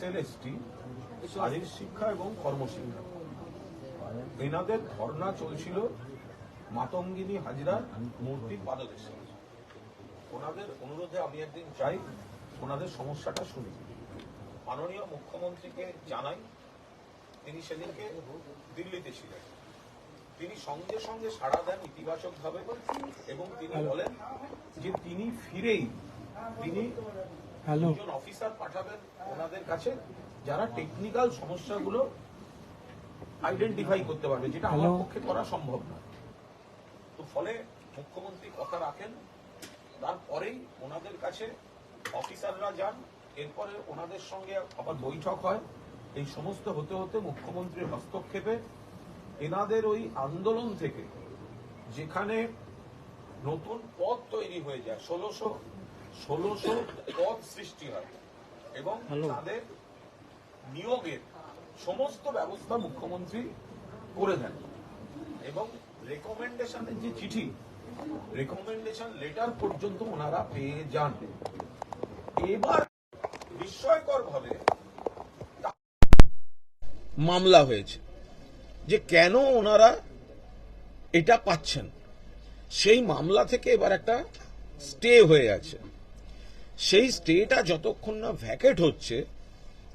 হচ্ছেন S L S T শারীর শিক্ষা এবং কর্মশিক্ষা। এনাদের ধর্ণা চলছিল মাতঙ্গিনী হাজরার মূর্তির পাদদেশে। ওনাদের অনুরোধে আমি একদিন চাই ওনাদের সমস্যাটা শুনি। মাননীয় মুখ্যমন্ত্রীকে জানাই, তিনি সেদিনকে দিল্লিতে ছিলেন। তিনি সঙ্গে সঙ্গে সাড়া দেন ইতিবাচক ভাবে এবং তিনি বলেন যে তিনি ফিরেই তিনি দুজন অফিসার পাঠাবেন ওনাদের কাছে যারা টেকনিক্যাল সমস্যাগুলো আইডেন্টিফাই করতে পারবে যেটা আমার পক্ষে করা সম্ভব না তো ফলে মুখ্যমন্ত্রী কথা রাখেন তারপরেই ওনাদের কাছে অফিসাররা যান এরপরে ওনাদের সঙ্গে আবার বৈঠক হয়। এই সমস্ত হতে হতে মুখ্যমন্ত্রীর হস্তক্ষেপে এনাদের ওই আন্দোলন থেকে যেখানে নতুন পথ তৈরি হয়ে যায় ষোলোশো ষোলোশো পদ সৃষ্টি হয় এবং তাদের নিয়োগের সমস্ত ব্যবস্থা মুখ্যমন্ত্রী করে দেন। এবং রেকমেন্ডেশনের যে চিঠি রেকমেন্ডেশন লেটার পর্যন্ত ওনারা পেয়ে যান। এবার বিস্ময়কর ভাবে মামলা হয়েছে যে কেন ওনারা এটা পাচ্ছেন। সেই মামলা থেকে এবার একটা স্টে হয়ে আছে। সেই স্টেটা যতক্ষণ না ভ্যাকেট হচ্ছে,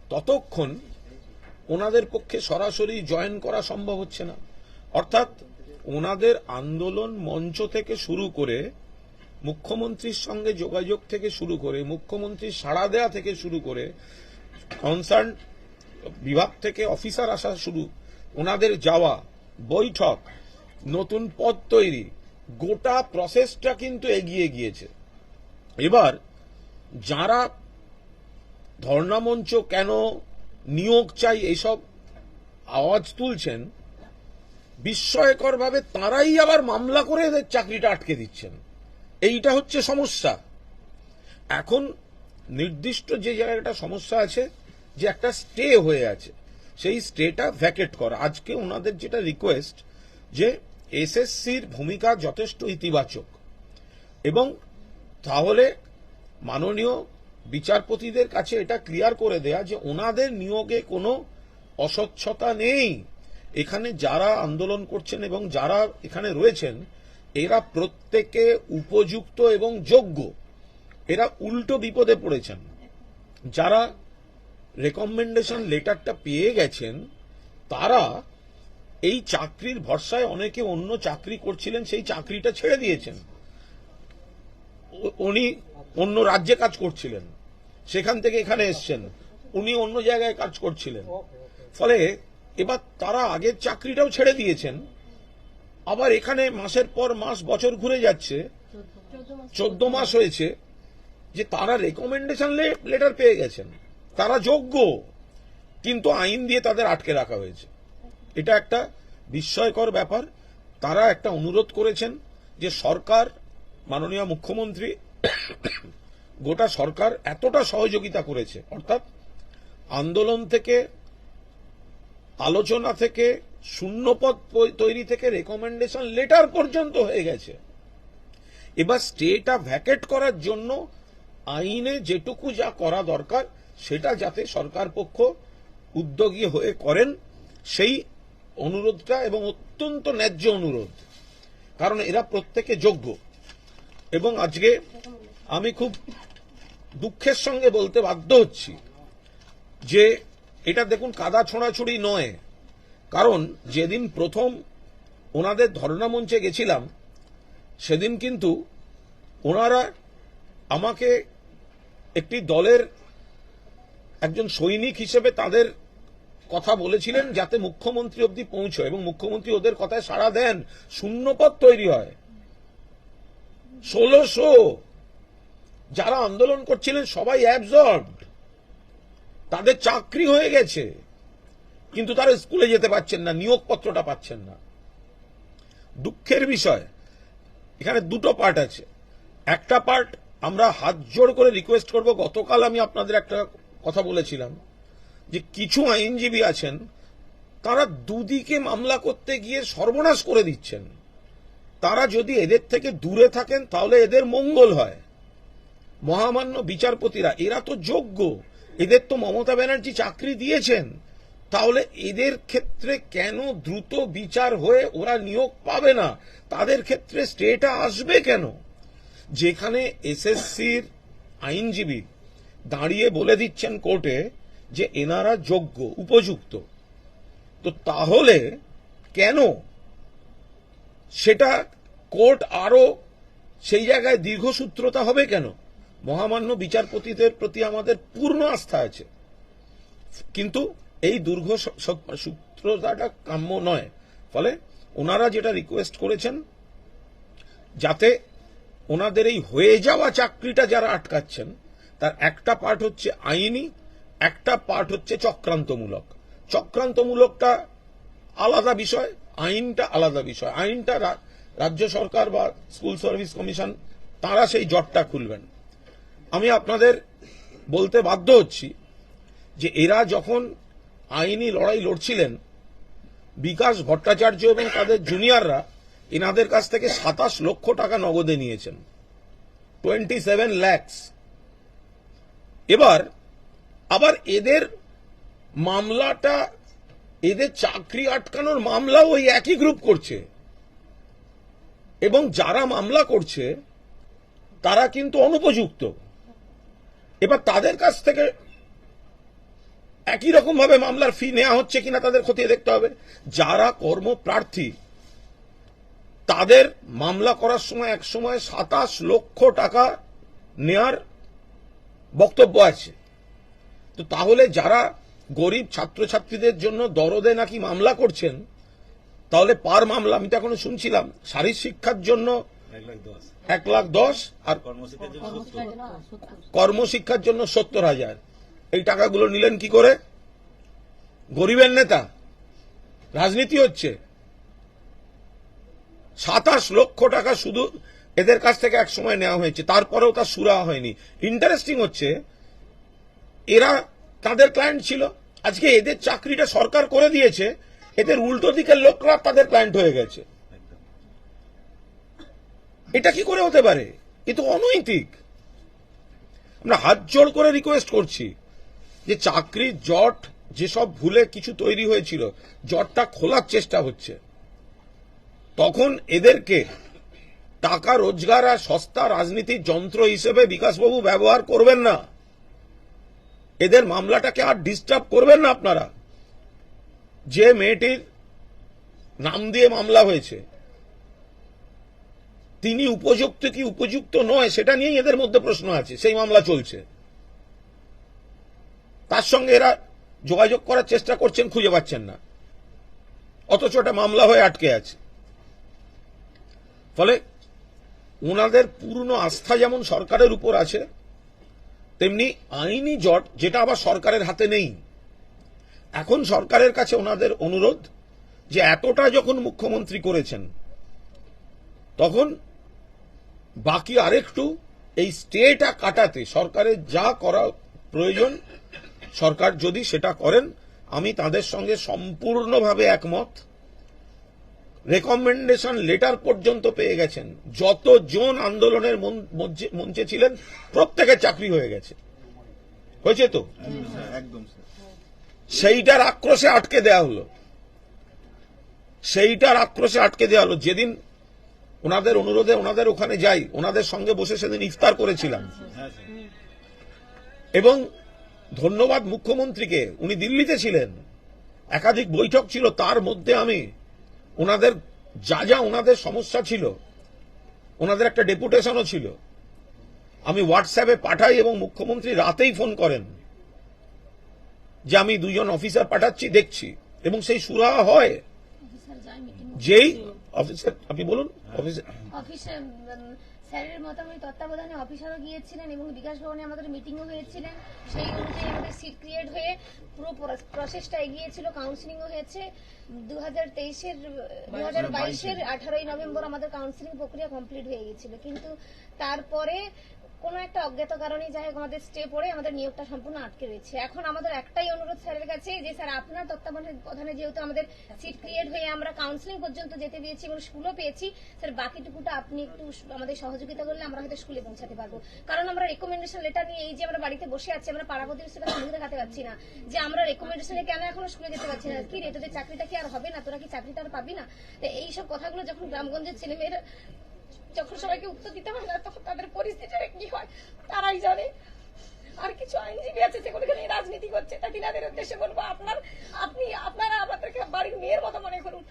ততক্ষণ ওনাদের পক্ষে সরাসরি জয়েন করা সম্ভব হচ্ছে না। অর্থাৎ ওনাদের আন্দোলন মঞ্চ থেকে শুরু করে, মুখ্যমন্ত্রীর সঙ্গে যোগাযোগ থেকে শুরু করে, মুখ্যমন্ত্রীর সাড়া দেয়া থেকে শুরু করে, কনসার্ন বিভাগ থেকে অফিসার আসা শুরু, ওনাদের যাওয়া, বৈঠক, নতুন পদ তৈরি, গোটা প্রসেসটা কিন্তু এগিয়ে গিয়েছে। এবার যারা ধর্ণামঞ্চ কেন নিয়োগ চাই এইসব আওয়াজ তুলছেন, বিস্ময়করভাবে তারাই আবার মামলা করে এদের চাকরিটা আটকে দিচ্ছেন। এইটা হচ্ছে সমস্যা। এখন নির্দিষ্ট যে জায়গাটা সমস্যা আছে, যে একটা স্টে হয়ে আছে, সেই স্টেটা ভ্যাকেট করা। আজকে ওনাদের যেটা রিকোয়েস্ট, যে এসএসসির ভূমিকা যথেষ্ট ইতিবাচক এবং তাহলে মাননীয় বিচারপতিদের কাছে এটা ক্লিয়ার করে দেয়া যে ওনাদের নিয়োগে কোনো অস্বচ্ছতা নেই। এখানে যারা আন্দোলন করছেন এবং যারা এখানে রয়েছেন, এরা প্রত্যেকে উপযুক্ত এবং যোগ্য। এরা উল্টো বিপদে পড়েছেন। যারা রেকমেন্ডেশন লেটারটা পেয়ে গেছেন, তারা এই চাকরির ভরসায় অনেকে অন্য চাকরি করছিলেন, সেই চাকরিটা ছেড়ে দিয়েছেন। উনি অন্য রাজ্যে কাজ করছিলেন। সেখান থেকে এখানে এসছেন। উনি অন্য জায়গায় কাজ করছিলেন। ফলে এবার তারা আগের চাকরিটাও ছেড়ে দিয়েছেন। আবার এখানে মাসের পর মাস, বছর ঘুরে যাচ্ছে। চোদ্দ মাস হয়েছে যে তারা রেকমেন্ডেশন লেটার পেয়ে গেছেন। তারা যোগ্য, কিন্তু আইন দিয়ে তাদের আটকে রাখা হয়েছে। এটা একটা বিস্ময়কর ব্যাপার। তারা একটা অনুরোধ করেছেন যে সরকার, মাননীয় মুখ্যমন্ত্রী গোটা সরকার এতটা সহযোগিতা করেছে। অর্থাৎ আন্দোলন থেকে, আলোচনা থেকে, শূন্যপদ তৈরি থেকে রেকমেন্ডেশন লেটার পর্যন্ত হয়ে গেছে। এবার স্টেটা ভ্যাকেট করার জন্য আইনে যেটুকু যা করা দরকার, সেটা যাতে সরকার পক্ষ উদ্যোগী হয়ে করেন, সেই অনুরোধটা এবং অত্যন্ত ন্যায্য অনুরোধ। কারণ এরা প্রত্যেকে যোগ্য। এবং আজকে আমি খুব দুঃখের সঙ্গে বলতে বাধ্য হচ্ছি যে এটা দেখুন কাদা ছোঁড়াছুড়ি নয়। কারণ যেদিন প্রথম ওনাদের ধর্ণা মঞ্চে গেছিলাম, সেদিন কিন্তু ওনারা আমাকে একটি দলের একজন সৈনিক হিসেবে তাদের কথা বলেছিলেন যাতে মুখ্যমন্ত্রী অবধি পৌঁছয় এবং মুখ্যমন্ত্রী ওদের কথায় সাড়া দেন। শূন্যপদ তৈরি হয়। ষোলোশো। যারা আন্দোলন করছিলেন, সবাই অ্যাবজর্বড তাদের চাকরি হয়ে গেছে। কিন্তু তারা স্কুলে যেতে পারছেন না, নিয়োগপত্রটা পাচ্ছেন না। দুঃখের বিষয়, এখানে দুটো পার্ট আছে। একটা পার্ট আমরা হাত জোড় করে রিকোয়েস্ট করব, গতকাল আমি আপনাদের একটা কথা বলেছিলাম, যে কিছু আইনজীবী আছেন, তারা দুদিকে মামলা করতে গিয়ে সর্বনাশ করে দিচ্ছেন। তারা যদি এদের থেকে দূরে থাকেন, তাহলে এদের মঙ্গল হয়। মহামান্য বিচারপতিরা, এরা তো যোগ্য, এদের তো মমতা ব্যানার্জি চাকরি দিয়েছেন, তাহলে এদের ক্ষেত্রে কেন দ্রুত বিচার হয়ে ওরা নিয়োগ পাবে না? তাদের ক্ষেত্রে স্টেটা আসবে কেন? যেখানে এসএসসির আইনজীবী দাঁড়িয়ে বলে দিচ্ছেন কোর্টে যে এনারা যোগ্য, উপযুক্ত। তো তাহলে কেন সেটা কোর্ট আরও সেই জায়গায় দীর্ঘসূত্রতা হবে কেন? মহামান্য বিচারপতিদের প্রতি আমাদের পূর্ণ আস্থা আছে। কিন্তু এই দীর্ঘ সূত্রতাটা কাম্য নয়। ফলে ওনারা যেটা রিকোয়েস্ট করেছেন, যাতে ওনাদের এই হয়ে যাওয়া চাকরিটা যারা আটকাচ্ছেন, তার একটা পার্ট হচ্ছে আইনি, একটা পার্ট হচ্ছে চক্রান্তমূলক। চক্রান্তমূলকটা আলাদা বিষয়, আইনটা আলাদা বিষয়। আইনটা রাজ্য সরকার বা স্কুল সার্ভিস কমিশন, তারা সেই জটটা খুলবেন। আমি আপনাদের বলতে বাধ্য হচ্ছি যে এরা যখন আইনি লড়াই লড়ছিলেন, বিকাশ ভট্টাচার্য এবং তাদের জুনিয়ররা এনাদের কাছ থেকে সাতাশ লক্ষ টাকা নগদে নিয়েছেন। Twenty seven lakhs. এবার, আবার এদের মামলাটা, এদের চাকরি আটকানোর মামলাও ওই একই গ্রুপ করছে। এবং যারা মামলা করছে, তারা কিন্তু অনুপযুক্ত। এবার তাদের কাছ থেকে একই রকম ভাবে মামলার ফি নেওয়া হচ্ছে কিনা তাদের খতিয়ে দেখতে হবে। যারা কর্মপ্রার্থী, তাদের মামলা করার সময় এক সময় সাতাশ লক্ষ টাকা নেয়ার বক্তব্য আছে। তো তাহলে যারা গরিব ছাত্রছাত্রীদের জন্য দরদে নাকি মামলা করছেন তাহলে পার মামলা আমি তো এখনও শুনছিলাম। শারীর শিক্ষার জন্য এক লাখ দশ আর কর্মশিক্ষার জন্য সত্তর হাজার। এই টাকাগুলো নিলেন কি করে? গরিবের নেতা। রাজনীতি হচ্ছে। সাতাশ লক্ষ টাকা শুধু এদের কাছ থেকে এক সময় নেওয়া হয়েছে, তারপরেও তা সুরা হয়নি। ইন্টারেস্টিং হচ্ছে, এরা তাদের ক্লায়েন্ট ছিল। আজকে এদের চাকরিটা সরকার করে দিয়েছে এদের উল্টো দিকের লোকরা তাদের ক্লায়েন্ট হয়ে গেছে। এটা কি করে হতে পারে? এ তো অনৈতিক। আমরা হাত জোড় করে রিকোয়েস্ট করছি যে চাকরির জট, যেসব ভুলে কিছু তৈরি হয়েছিল, জটটা খোলার চেষ্টা হচ্ছে। তখন এদেরকে টাকা, রোজগার আর সস্তা রাজনীতির যন্ত্র হিসেবে বিকাশবাবু ব্যবহার করবেন না। এদের মামলাটাকে আর ডিস্টার্ব করবেন না আপনারা। যে মেয়েটির নাম দিয়ে মামলা হয়েছে, তিনি উপযুক্ত কি উপযুক্ত নয় সেটা নিয়েই এদের মধ্যে প্রশ্ন আছে, সেই মামলা চলছে। তার সঙ্গে এরা যোগাযোগ করার চেষ্টা করছেন, খুঁজে পাচ্ছেন না। অথচ ওটা মামলা হয়ে আটকে আছে। ফলে ওনাদের পূর্ণ আস্থা যেমন সরকারের উপর আছে, তেমনি আইনি জট যেটা আবার সরকারের হাতে নেই এখন সরকারের কাছে ওনাদের অনুরোধ যে এতটা যখন মুখ্যমন্ত্রী করেছেন, তখন বাকি আরেকটু এই স্টেটা কাটাতে সরকারের যা করা প্রয়োজন, সরকার যদি সেটা করেন, আমি তাদের সঙ্গে সম্পূর্ণভাবে একমত। রেকমেন্ডেশন লেটার পর্যন্ত পেয়ে গেছেন। যতজন আন্দোলনের মন- মঞ্চে- ছিলেন, প্রত্যেকের চাকরি হয়ে গেছে। হয়েছে তো? একদম সেইটার আক্রোশে আটকে দেয়া হলো। সেইটার আক্রোশে আটকে দেওয়া হলো। যেদিন ওনাদের অনুরোধে ওনাদের ওখানে যাই, ওনাদের সঙ্গে বসে সেদিন ইফতার করেছিলাম। এবং ধন্যবাদ মুখ্যমন্ত্রীকে, উনি দিল্লিতে ছিলেন। একাধিক বৈঠক ছিল, তার মধ্যে আমি ওনাদের যা যা ওনাদের সমস্যা ছিল, ওনাদের একটা ডেপুটেশনও ছিল। আমি হোয়াটসঅ্যাপে পাঠাই এবং মুখ্যমন্ত্রী রাতেই ফোন করেন। যে আমি দুজন অফিসার পাঠাচ্ছি দেখছি। এবং সেই সুরাহা হয়। যেই অফিসার আপনি বলুন অফিসার। অফিসে স্যারের মতামত তত্ত্বাবধানে অফিসারও গিয়েছিলেন এবং বিকাশ ভবনে আমাদের মিটিংও হয়েছিলেন। সেই অনুযায়ী আমাদের সিট ক্রিয়েট হয়ে পুরো প্রসেসটা এগিয়েছিল কাউন্সিলিংও হয়েছে। দু হাজার তেইশের দু হাজার বাইশের আঠারোই নভেম্বর আমাদের কাউন্সিলিং প্রক্রিয়া কমপ্লিট হয়ে গেছিল কিন্তু তারপরে কোনো একটা অজ্ঞাত কারণে যাই হোক আমাদের স্টে পড়ে, আমাদের নিয়োগটা সম্পূর্ণ আটকে রয়েছে। এখন আমাদের একটাই অনুরোধ স্যারের কাছে যে স্যার, আপনার তত্ত্বাবধানে যেহেতু আমাদের সিট ক্রিয়েট হয়ে আমরা কাউন্সিলিং পর্যন্ত যেতে দিয়েছি এবং স্কুলও পেয়েছি, স্যার, বাকিটুকুটা আপনি একটু আমাদের সহযোগিতা করলে আমরা হয়তো স্কুলে পৌঁছাতে পারব। কারণ আমরা রেকমেন্ডেশন লেটার নিয়ে এই যে আমরা বাড়িতে বসে আছি, আমরা পাড়া প্রতিবেশীর কাছে মুখ দেখাতে পারছি না যে আমরা রেকমেন্ডেশনে কেন এখনও স্কুলে যেতে পারছি না। কি রে, তোদের চাকরিটা কি আর হবে না? তোরা কি চাকরিটা আর পাবি না? তো এইসব কথাগুলো যখন গ্রামগঞ্জের ছেলেমেয়েরা যখন সবাইকে উত্তর দিতে হয় না তখন তাদের পরিস্থিতিটা কি হয়? তারাই জানে। আর কিছু আইনজীবী আছে সেগুলো এখানে রাজনীতি করছে তা তিনাদের উদ্দেশ্যে বলব আপনার আপনি আপনারা আমাদেরকে বাড়ির মেয়ের মতো মনে করুন।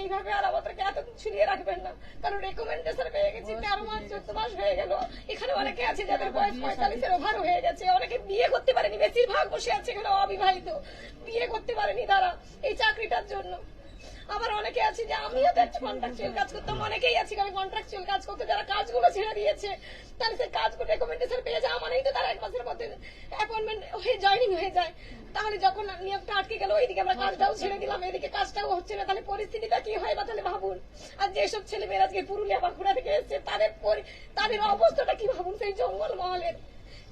এইভাবে আর আমাদেরকে এত ছুড়িয়ে রাখবেন না। কারণ রেকমেন্ডেশন পেয়ে গেছি তেরো মাস চোদ্দ মাস হয়ে গেল। এখানে অনেকে আছে যাদের বয়স পঁয়তাল্লিশের ওভার হয়ে গেছে। অনেকে বিয়ে করতে পারেনি বেশিরভাগ বসে আছে এখানে অবিবাহিত। বিয়ে করতে পারেনি তারা এই চাকরিটার জন্য। আবার অনেকে আছে যে আমিও একটা কন্ট্রাকচুয়াল কাজ করতাম অনেকেই আছে আমি কন্ট্রাকচুয়াল কাজ করতে যারা কাজগুলো ছেড়ে দিয়েছে তাহলে সেই কাজগুলো রেকমেন্ডেশন পেয়ে যাওয়া মানেই তো তারা এক মাসের মধ্যে অ্যাপয়েন্টমেন্ট হয়ে জয়েনিং হয়ে যায়। তাহলে যখন নিয়োগটা আটকে গেল ওইদিকে আমরা কাজটাও ছেড়ে দিলাম এদিকে কাজটাও হচ্ছে না তাহলে পরিস্থিতিটা কি হয় বা তাহলে ভাবুন? আর যেসব ছেলে মেয়েরা আজকে পুরুলিয়া বাঁকুড়া থেকে এসছে তাদের তাদের অবস্থাটা কি ভাবুন সেই জঙ্গল মহলের?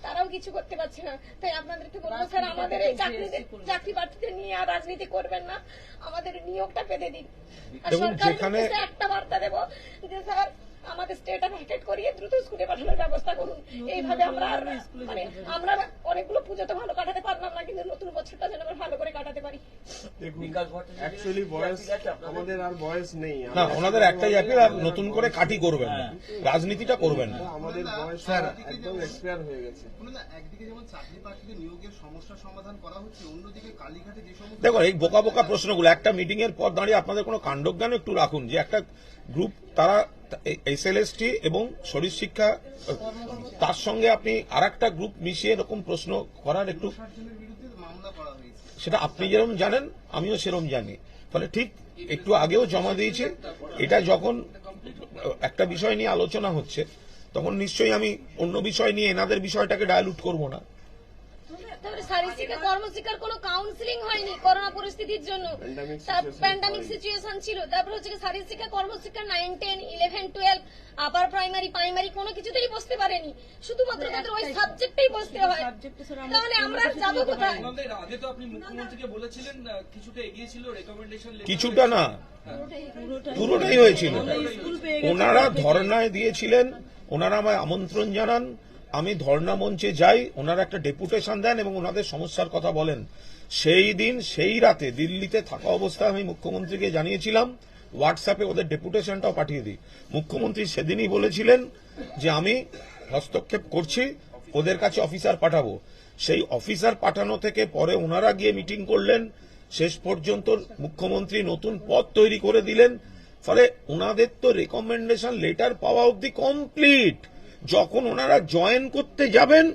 তারাও কিছু করতে পারছে না। তাই আপনাদেরকে বলব স্যার আমাদের এই চাকরিদের চাকরি প্রার্থীদের নিয়ে আর রাজনীতি করবেন না। আমাদের নিয়োগটা পেতে দিন। আর দেখুন, সরকারের যেখানে- একটা বার্তা দেবো যে স্যার আমাদের স্টেটা ভ্যাকেট করিয়ে দ্রুত স্কুলে পাঠানোর ব্যবস্থা করুন। এইভাবে আমরা আর মানে আমরা অনেকগুলো পুজো তো ভালো কাটাতে পারলাম না কিন্তু নতুন বছরটা যেন আমরা ভালো করে কাটাতে পারি। অ্যাকচুয়ালি বয়স আমাদের আর বয়স নেই। না ওনাদের একটাই অ্যাপিল নতুন করে কাটি করবেন না। রাজনীতিটা করবেন না। আমাদের বয়স একদম এক্সপায়ার হয়ে গেছে। না একদিকে যেমন চাকরি প্রার্থীদের নিয়োগের সমস্যার সমাধান করা হচ্ছে অন্যদিকে কালীঘাটে যে সমস্ত দেখো এই বোকা বোকা প্রশ্নগুলো একটা মিটিং এর পর দাঁড়িয়ে আপনাদের কোনো কাণ্ডজ্ঞান একটু রাখুন যে একটা গ্রুপ, তারা এসএলএসটি এবং শরীর শিক্ষা তার সঙ্গে আপনি আর গ্রুপ মিশিয়ে এরকম প্রশ্ন করার একটু সেটা আপনি যেরকম জানেন, আমিও সেরকম জানি। ফলে ঠিক একটু আগেও জমা দিয়েছে। এটা যখন একটা বিষয় নিয়ে আলোচনা হচ্ছে, তখন নিশ্চয়ই আমি অন্য বিষয় নিয়ে এনাদের বিষয়টাকে ডায়ালুট করব না। তারপরে কর্মশিক্ষার কোনো কাউন্সিলিং হয়নি করোনা পরিস্থিতির জন্য। প্যান্ডামিক সিচুয়েশন ছিল। তারপর হচ্ছে শারীরিক কর্মশিক্ষা nine ten eleven twelve upper primary primary কোনো কিছুতেই বসতে পারেনি। শুধুমাত্র তাদের ওই সাবজেক্টেই বসতে হয়। তাহলে আমরা যাব কোথায়? আগে তো আপনি মুখ্যমন্ত্রীকে বলেছিলেন আহ, কিছুটা রেকমেন্ডেশন কিছুটা না। পুরোটাই হয়েছিল। ওনারা ধর্নায় দিয়েছিলেন ওনারা আমায় আমন্ত্রণ জানান আমি ধর্ণা মঞ্চে যাই, ওনারা একটা ডেপুটেশন দেন এবং ওনাদের সমস্যার কথা বলেন। সেই দিন, সেই রাতে দিল্লিতে থাকা অবস্থায় আমি মুখ্যমন্ত্রীকে জানিয়েছিলাম, হোয়াটসঅ্যাপে ওদের ডেপুটেশনটাও পাঠিয়ে দিই। মুখ্যমন্ত্রী সেদিনই বলেছিলেন যে আমি হস্তক্ষেপ করছি, ওদের কাছে অফিসার পাঠাবো। সেই অফিসার পাঠানো থেকে পরে ওনারা গিয়ে মিটিং করলেন। শেষ পর্যন্ত মুখ্যমন্ত্রী নতুন পদ তৈরি করে দিলেন। ফলে ওনাদের তো রেকমেন্ডেশন লেটার পাওয়া অবধি কমপ্লিট যখন ওনারা জয়েন করতে যাবেন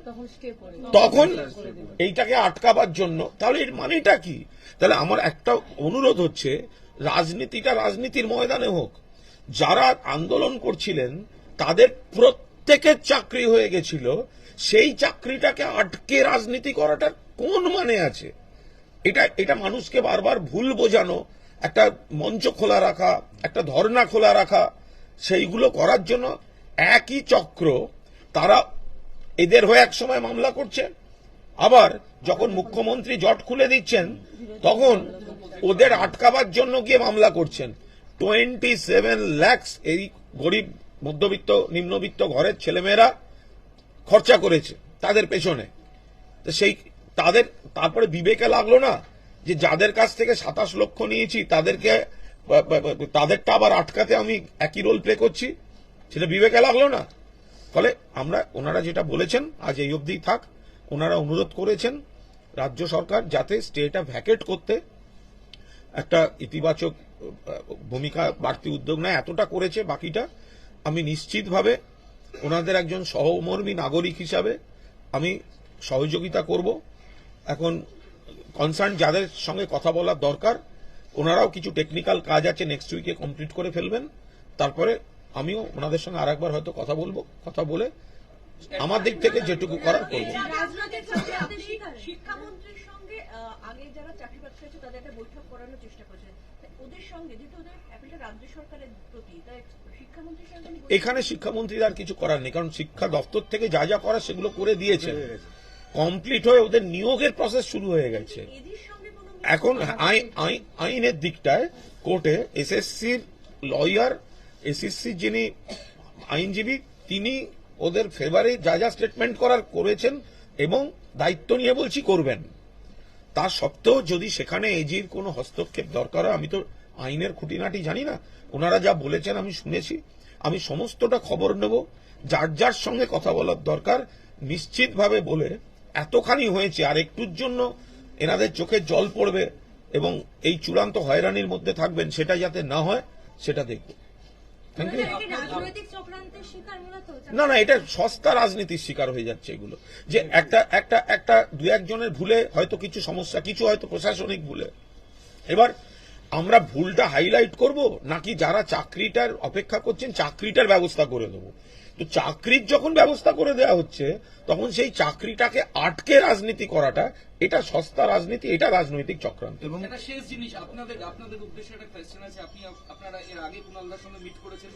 তখন এইটাকে আটকাবার জন্য তাহলে এর মানেটা কি? তাহলে আমার একটা অনুরোধ হচ্ছে রাজনীতিটা রাজনীতির ময়দানে হোক। যারা আন্দোলন করছিলেন তাদের প্রত্যেকের চাকরি হয়ে গেছিল। সেই চাকরিটাকে আটকে রাজনীতি করাটার কোন মানে আছে? এটা এটা মানুষকে বারবার ভুল বোঝানো একটা মঞ্চ খোলা রাখা একটা ধর্ণা খোলা রাখা সেইগুলো করার জন্য একই চক্র তারা এদের হয়ে এক সময় মামলা করছে। আবার যখন মুখ্যমন্ত্রী জট খুলে দিচ্ছেন, তখন ওদের আটকাবার জন্য গিয়ে মামলা করছেন। টোয়েন্টি সেভেন ল্যাক্স এই গরিব, মধ্যবিত্ত, নিম্নবিত্ত ঘরের ছেলেমেয়েরা খরচা করেছে তাদের পেছনে। তো সেই তাদের, তারপরে বিবেকে লাগল না যে যাদের কাছ থেকে সাতাশ লক্ষ নিয়েছি, তাদেরকে, তাদেরটা আবার আটকাতে আমি একই রোল প্লে করছি। সেটা বিবেকে লাগল না। ফলে আমরা ওনারা যেটা বলেছেন, আজ এই অবধি থাক, ওনারা অনুরোধ করেছেন রাজ্য সরকার যাতে স্টেটা ভ্যাকেট করতে একটা ইতিবাচক ভূমিকা বাড়তি উদ্যোগ নেয়। এতটা করেছে বাকিটা। আমি নিশ্চিতভাবে ওনাদের একজন সহমর্মী নাগরিক হিসাবে আমি সহযোগিতা করব। এখন কনসার্ন যাদের সঙ্গে কথা বলার দরকার, ওনারাও কিছু টেকনিক্যাল কাজ আছে নেক্সট উইকে কমপ্লিট করে ফেলবেন। তারপরে আমিও ওনাদের সঙ্গে আরেকবার হয়তো কথা বলব কথা বলে আমার দিক থেকে যেটুকু করার করব। রাজনৈতিক চাপে আপনি শিক্ষামন্ত্রীর সঙ্গে আহ, আহ, আগে যারা চাকরি প্রার্থী আছে তাদের একটা বৈঠক করানোর চেষ্টা করেছে ওদের সঙ্গে যেহেতু ওদের অ্যাপিলটা রাজ্য সরকারের প্রতি তাই শিক্ষামন্ত্রীর সঙ্গে এখানে শিক্ষামন্ত্রীর আর কিছু করার নেই কারণ শিক্ষা দপ্তর থেকে যা যা করা সেগুলো করে দিয়েছে কমপ্লিট হয়ে ওদের নিয়োগের প্রসেস শুরু হয়ে গেছে। এদের সঙ্গে কোনো এখন আই- আই- আইনের দিকটায় কোর্টে এসএসসির লয়ার এসএসসির যিনি আইনজীবী, তিনি ওদের ফেভারে যা যা স্টেটমেন্ট করার করেছেন এবং দায়িত্ব নিয়ে বলছি করবেন। তা সত্ত্বেও যদি সেখানে এজির কোনো হস্তক্ষেপ দরকার হয়, আমি তো আইনের খুঁটিনাটি জানি না। ওনারা যা বলেছেন আমি শুনেছি। আমি সমস্তটা খবর নেব। যার যার সঙ্গে কথা বলার দরকার, নিশ্চিতভাবে বলে এতখানি হয়েছে, আর একটুর জন্য এনাদের চোখে জল পড়বে এবং এই চূড়ান্ত হয়রানির মধ্যে থাকবেন, সেটা যাতে না হয়, সেটা দেখব। না না এটা সস্তা রাজনীতির শিকার হয়ে যাচ্ছে এগুলো। যে একটা একটা একটা দু একজনের ভুলে হয়তো কিছু সমস্যা কিছু হয়তো প্রশাসনিক ভুলে। এবার আমরা ভুলটা হাইলাইট করব নাকি যারা চাকরিটার অপেক্ষা করছেন চাকরিটার ব্যবস্থা করে দেবো? তো চাকরির যখন ব্যবস্থা করে দেওয়া হচ্ছে, তখন সেই চাকরিটাকে আটকে রাজনীতি করাটা, এটা সস্তা রাজনীতি, এটা রাজনৈতিক চক্রান্ত। এবং শেষ জিনিস। আপনাদের আপনাদের উদ্দেশ্যে একটা কোয়েশ্চেন আছে। আপনি আপনারা এর আগে কুণালদার সঙ্গে মিট করেছেন।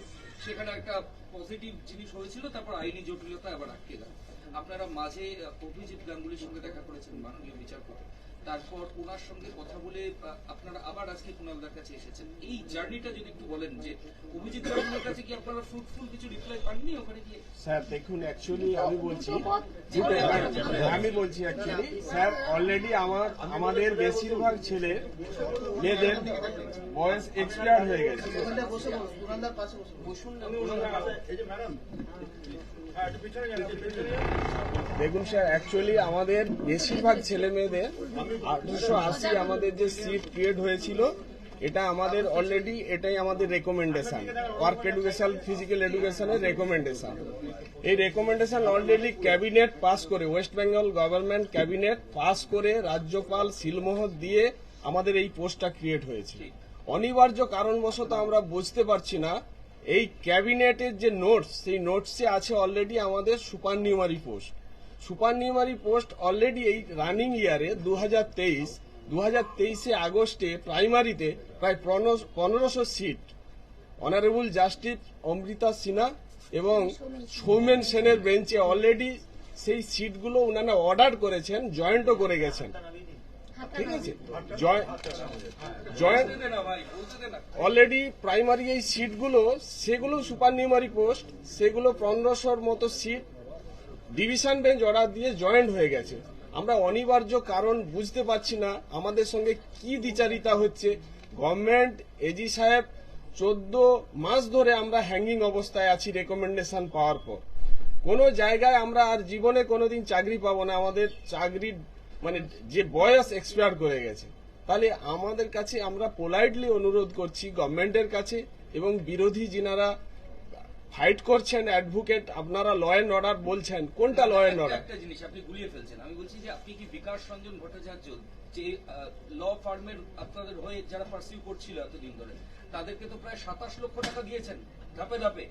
সেখানে একটা পজিটিভ জিনিস হয়েছিল, তারপর আইনি জটিলতা আবার আটকে গেল। আপনারা মাঝে, অভিজিৎ গাঙ্গুলির সঙ্গে দেখা করেছেন মাননীয় বিচারপতি। তারপর ওনার সঙ্গে কথা বলে আপনারা আবার আজকে কুণালদার কাছে এসেছেন। এই জার্নিটা যদি একটু বলেন যে অভিজিৎ গাঙ্গুলির কাছে কি আপনারা ফ্রুটফুল কিছু রিপ্লাই পাননি ওখানে গিয়ে? স্যার দেখুন অ্যাকচুয়ালি আমি বলছি আমি বলছি অ্যাকচুয়ালি স্যার অলরেডি আমার আমাদের বেশিরভাগ ছেলে মেয়েদের বয়স এক্সপায়ার হয়ে গেছে। দেখুন স্যার অ্যাকচুয়ালি আমাদের বেশিরভাগ ছেলে মেয়েদের আঠারোশো আশি আমাদের যে সিট ক্রিয়েট হয়েছিল, এটা আমাদের অলরেডি এটাই আমাদের রেকমেন্ডেশন ওয়ার্ক এডুকেশন ফিজিক্যাল এডুকেশনের রেকমেন্ডেশন এই রেকমেন্ডেশন অলরেডি ক্যাবিনেট পাস করে West Bengal government cabinet pass করে রাজ্যপাল সিলমোহর দিয়ে আমাদের এই পোস্টটা ক্রিয়েট হয়েছে। অনিবার্য কারণবশত আমরা বুঝতে পারছি না, এই ক্যাবিনেটের যে নোটস সেই নোটসে আছে অলরেডি আমাদের supernumerary post supernumerary post already এই রানিং ইয়ারে দু হাজার তেইশ দু হাজার তেইশে আগস্টে প্রাইমারিতে প্রায় পনেরোশো seat. Honourable justice Amrita Sinha এবং সৌমেন সেনের বেঞ্চে অলরেডি সেই সিটগুলো ওনারা অর্ডার করেছেন, জয়েন্টও করে গেছেন। ঠিক আছে? অলরেডি প্রাইমারি এই সিটগুলো, সেগুলো সুপার নিউমারি পোস্ট, সেগুলো পনেরোশোর মতো সিট। ডিভিশন বেঞ্চ অর্ডার দিয়ে জয়েন্ট হয়ে গেছে। আমরা অনিবার্য কারণ বুঝতে পারছি না আমাদের সঙ্গে কি দ্বিচারিতা হচ্ছে। গভর্নমেন্ট এজি সাহেব, চোদ্দ মাস ধরে আমরা হ্যাঙ্গিং অবস্থায় আছি রেকমেন্ডেশন পাওয়ার পর। কোন জায়গায় আমরা আর জীবনে কোনোদিন চাকরি পাবো না। আমাদের চাকরির মানে যে বয়স এক্সপায়ার করে গেছে। তাহলে আমাদের কাছে আমরা পোলাইটলি অনুরোধ করছি গভর্নমেন্টের কাছে এবং বিরোধী যিনারা ফাইট করছেন অ্যাডভোকেট আপনারা ল অ্যান্ড অর্ডার বলছেন। কোনটা ল অ্যান্ড অর্ডার একটা জিনিস আপনি গুলিয়ে ফেলছেন। আমি বলছি যে আপনি কি বিকাশ রঞ্জন ভট্টাচার্য, যে ল ফার্মের আপনাদের হয়ে যারা পার্সিউ করছিল এতদিন ধরে, তাদেরকে তো প্রায় সাতাশ লক্ষ টাকা দিয়েছেন, ধাপে ধাপে।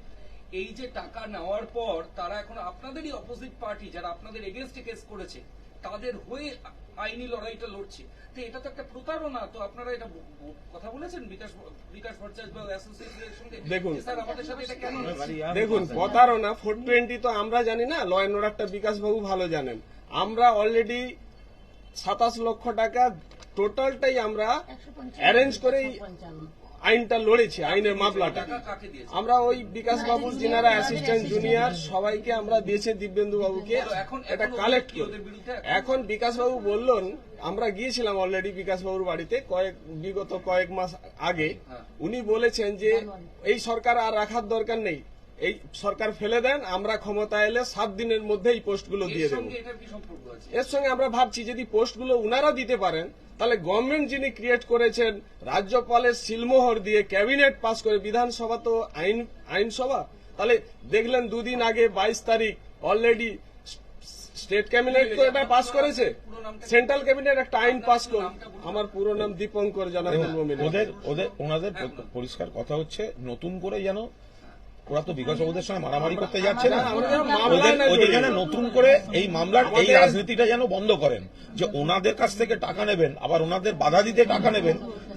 এই যে টাকা নেওয়ার পর তারা এখন আপনাদেরই অপোজিট পার্টি যারা আপনাদের এগেনস্টে কেস করেছে, তাদের হয়ে আইনি লড়াইটা লড়ছে। তো এটা তো একটা প্রতারণা তো আপনারা এটা কথা বলেছেন বিকাশ বিকাশ ভট্টাচার্য বা অ্যাসোসিয়েশনের সঙ্গে। দেখুন। স্যার আমাদের সাথে এটা কেন দেখুন প্রতারণা ফোর টোয়েন্টি তো আমরা জানি না লয় অর্ডারটা বিকাশ বাবু ভালো জানেন। আমরা অলরেডি সাতাশ লক্ষ টাকা টোটালটাই আমরা অ্যারেঞ্জ করেই আইনটা লড়েছি আইনের মামলাটা। টাকা কাকে দিয়েছে? আমরা ওই বিকাশ বাবু যিনারা অ্যাসিস্ট্যান্ট জুনিয়র সবাইকে আমরা দিয়েছি দিব্যেন্দু বাবুকে। এটা কালেক্ট কি এখন? বিকাশ বাবু বললেন আমরা গিয়েছিলাম অলরেডি বিকাশ বাবুর বাড়িতে কয়েক বিগত কয়েক মাস আগে। হ্যাঁ। উনি বলেছেন যে এই সরকার আর রাখার দরকার নেই। এই সরকার ফেলে দেন আমরা ক্ষমতা এলে সাত দিনের মধ্যে এই পোস্টগুলো দিয়ে দেবো। এর সঙ্গে আমরা ভাবছি যদি পোস্টগুলো উনারা দিতে পারেন তাহলে গভর্নমেন্ট যিনি ক্রিয়েট করেছেন রাজ্যপালের সিলমোহর দিয়ে ক্যাবিনেট পাস করে বিধানসভা তো আইন আইনসভা তাহলে দেখলেন দুদিন আগে বাইশ তারিখ অলরেডি স্টেট ক্যাবিনেট তো এটা পাস করেছে। সেন্ট্রাল ক্যাবিনেট একটা আইন পাস করে আমার পুরো নাম দীপঙ্কর জানা বলব ওদের ওদের ওনাদের পরিষ্কার কথা হচ্ছে নতুন করে যেন ওরা তো বিকাশ বাবুদের সঙ্গে মারামারি করতে যাচ্ছে না। ওদের যেন নতুন করে এই মামলার এই রাজনীতিটা যেন বন্ধ করেন। যে ওনাদের কাছ থেকে টাকা নেবেন আবার ওনাদের বাধা দিতে টাকা নেবেন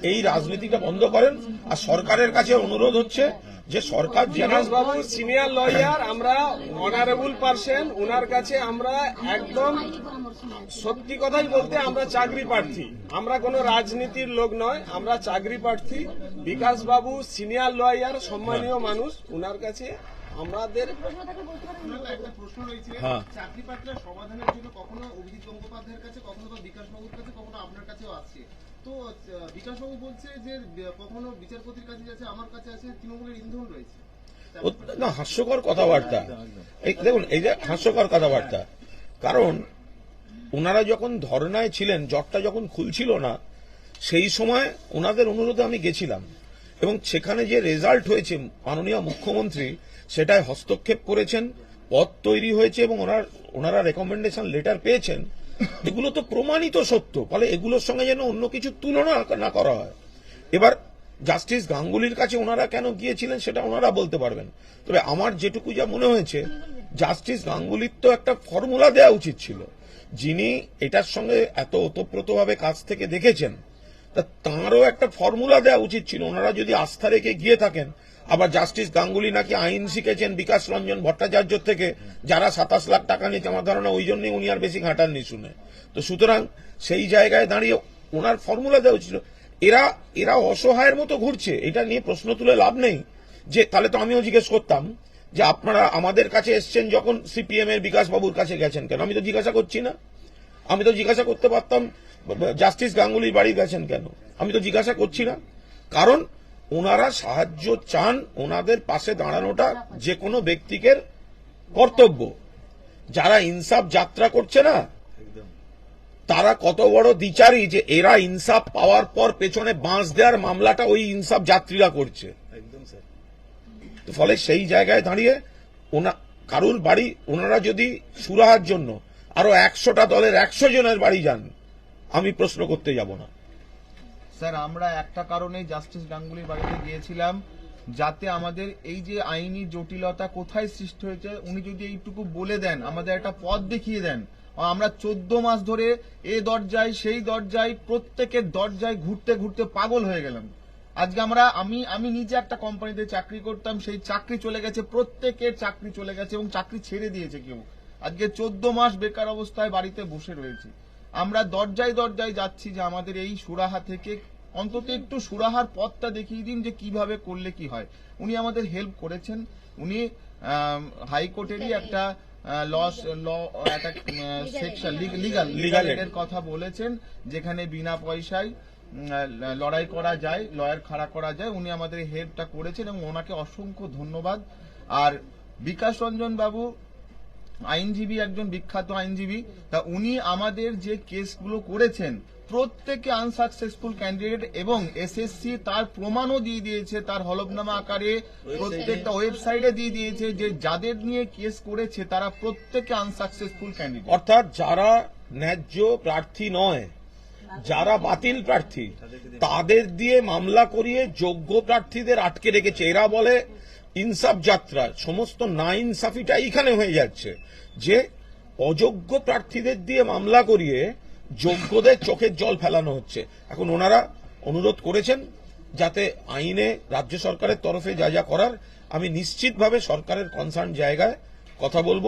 এই রাজনীতিটা বন্ধ করেন। আর সরকারের কাছে অনুরোধ হচ্ছে যে সরকার বাবু সিনিয়র লয়ার আমরা অনারেবল পার্সন ওনার কাছে আমরা একদম সত্যি কথাই বলতে আমরা চাকরি প্রার্থী। আমরা কোনো রাজনীতির লোক নয় আমরা চাকরি প্রার্থী। বিকাশ বাবু সিনিয়র লয়ার সম্মানীয় মানুষ ওনার কাছে আমাদের হ্যাঁ। চাকরি প্রার্থীরা সমাধানের জন্য কখনো অভিজিৎ গঙ্গোপাধ্যায়ের কাছে কখনো বা বিকাশ বাবুর কাছে কখনো আপনার কাছেও আসছে তো বিকাশ বাবু বলছে যে কখনো বিচারপতির কাছে যাচ্ছে আমার কাছে আছে তৃণমূলের ইন্ধন রয়েছে। না হাস্যকর কথাবার্তা। এই দেখুন এই যে হাস্যকর কথাবার্তা কারণ ওনারা যখন ধর্নায় ছিলেন জটটা যখন খুলছিল না সেই সময় ওনাদের অনুরোধে আমি গেছিলাম। এবং সেখানে যে রেজাল্ট হয়েছে মাননীয় মুখ্যমন্ত্রী সেটায় হস্তক্ষেপ করেছেন পথ তৈরি হয়েছে এবং ওনার ওনারা রেকমেন্ডেশন লেটার পেয়েছেন। এগুলো তো প্রমাণিত সত্য। ফলে এগুলোর সঙ্গে যেন অন্য কিছু তুলনা না করা হয়। এবার জাস্টিস গাঙ্গুলির কাছে ওনারা কেন গিয়েছিলেন সেটা ওনারা বলতে পারবেন। তবে আমার যেটুকু যা মনে হয়েছে, জাস্টিস গাঙ্গুলির তো একটা ফর্মুলা দেওয়া উচিত ছিল। যিনি এটার সঙ্গে এত ওতপ্রোতভাবে কাছ থেকে দেখেছেন, তা তাঁরও একটা ফর্মুলা দেওয়া উচিত ছিল। ওনারা যদি আস্থা রেখে গিয়ে থাকেন আবার জাস্টিস গাঙ্গুলি নাকি আইন শিখেছেন বিকাশ রঞ্জন ভট্টাচার্য থেকে, যারা সাতাশ লাখ টাকা নিয়েছে আমার ধারণা, ওই জন্যই উনি আর বেশি ঘাটাননি শুনে। তো সুতরাং সেই জায়গায় দাঁড়িয়ে ওনার ফর্মুলা দেওয়া ছিল। এরা এরা অসহায়ের মতো ঘুরছে, এটা নিয়ে প্রশ্ন তুলে লাভ নেই। যে, তাহলে তো আমিও জিজ্ঞেস করতাম যে, আপনারা আমাদের কাছে এসছেন যখন সিপিএম এর বিকাশ বাবুর কাছে গেছেন কেন? আমি তো জিজ্ঞাসা করছি না। আমি তো জিজ্ঞাসা করতে পারতাম, জাস্টিস গাঙ্গুলির বাড়ি গেছেন কেন? আমি তো জিজ্ঞাসা করছি না। কারণ ওনারা সাহায্য চান ওনাদের পাশে দাঁড়ানোটা যে কোনো ব্যক্তিকে কর্তব্য। যারা ইনসাফ যাত্রা করছে না তারা কত বড় দ্বিচারী যে এরা ইনসাফ পাওয়ার পর পেছনে বাঁশ দেওয়ার মামলাটা ওই ইনসাফ যাত্রীরা করছে। তো ফলে সেই জায়গায় দাঁড়িয়ে ওনা কারুর বাড়ি ওনারা যদি সুরাহার জন্য আরও একশোটা দলের একশো জনের বাড়ি যান আমি প্রশ্ন করতে যাব না। স্যার, আমরা একটা কারণে জাস্টিস গাঙ্গুলির বাড়িতে গিয়েছিলাম, যাতে আমাদের এই যে আইনি জটিলতা কোথায় সৃষ্টি হয়েছে, উনি যদি এইটুকু বলে দেন, আমাদের একটা পথ দেখিয়ে দেন। আমরা চোদ্দ মাস ধরে এ দরজায়, সেই দরজায়, প্রত্যেকের দরজায় ঘুরতে ঘুরতে পাগল হয়ে গেলাম। আজকে আমরা, আমি আমি নিজে একটা কোম্পানিতে চাকরি করতাম, সেই চাকরি চলে গেছে, প্রত্যেকের চাকরি চলে গেছে এবং চাকরি ছেড়ে দিয়েছে কেউ। আজকে চোদ্দ মাস বেকার অবস্থায় বাড়িতে বসে রয়েছি। আমরা দরজায় দরজায় যাচ্ছি যে আমাদের এই সুরাহা থেকে অন্তত একটু সুরাহার পথটা দেখিয়ে দিন যে কীভাবে করলে কি হয়। উনি আমাদের হেল্প করেছেন। উনি হাইকোর্টেরই একটা লস ল একটা সেকশন লিগাল aid। কথা বলেছেন যেখানে বিনা পয়সায় লড়াই করা যায় লয়ার খাড়া করা যায়। উনি আমাদের হেল্পটা করেছেন এবং ওনাকে অসংখ্য ধন্যবাদ। আর বিকাশ রঞ্জন বাবু আইনজীবী একজন বিখ্যাত আইনজীবী তা উনি আমাদের যে কেসগুলো করেছেন প্রত্যেকে আনসাকসেসফুল ক্যান্ডিডেট এবং এসএসসি তার প্রমাণও দিয়ে দিয়েছে তার হলফনামা আকারে প্রত্যেকটা ওয়েবসাইটে দিয়ে দিয়েছে যে যাদের নিয়ে কেস করেছে তারা প্রত্যেকে আনসাকসেসফুল ক্যান্ডিডেট অর্থাৎ যারা ন্যায্য প্রার্থী নয় যারা বাতিল প্রার্থী তাদের দিয়ে মামলা করিয়ে যোগ্য প্রার্থীদের আটকে রেখেছে। এরা বলে ইনসাফ যাত্রা, সমস্ত না ইনসাফিটা এখানে হয়ে যাচ্ছে। যে অযোগ্য প্রার্থীদের দিয়ে মামলা করিয়ে যোগ্যদের চোখের জল ফেলানো হচ্ছে। এখন ওনারা অনুরোধ করেছেন যাতে আইনে রাজ্য সরকারের তরফে যা যা করার, আমি নিশ্চিতভাবে সরকারের কনসার্ন জায়গায় কথা বলব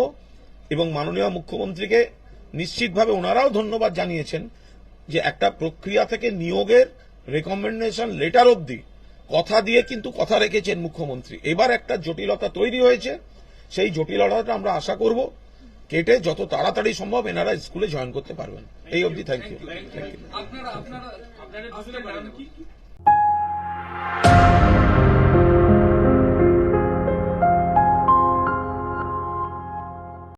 এবং মাননীয় মুখ্যমন্ত্রীকে নিশ্চিতভাবে ওনারাও ধন্যবাদ জানিয়েছেন যে একটা প্রক্রিয়া থেকে নিয়োগের রেকমেন্ডেশন লেটার অবধি কথা দিয়ে কিন্তু কথা রেখেছেন মুখ্যমন্ত্রী এবার একটা জটিলতা তৈরি হয়েছে সেই জটিলতাটা আমরা আশা করব কেটে যত তাড়াতাড়ি সম্ভব এনারা স্কুলে জয়েন করতে পারবেন এই অবধি থ্যাংক ইউ থ্যাংক ইউ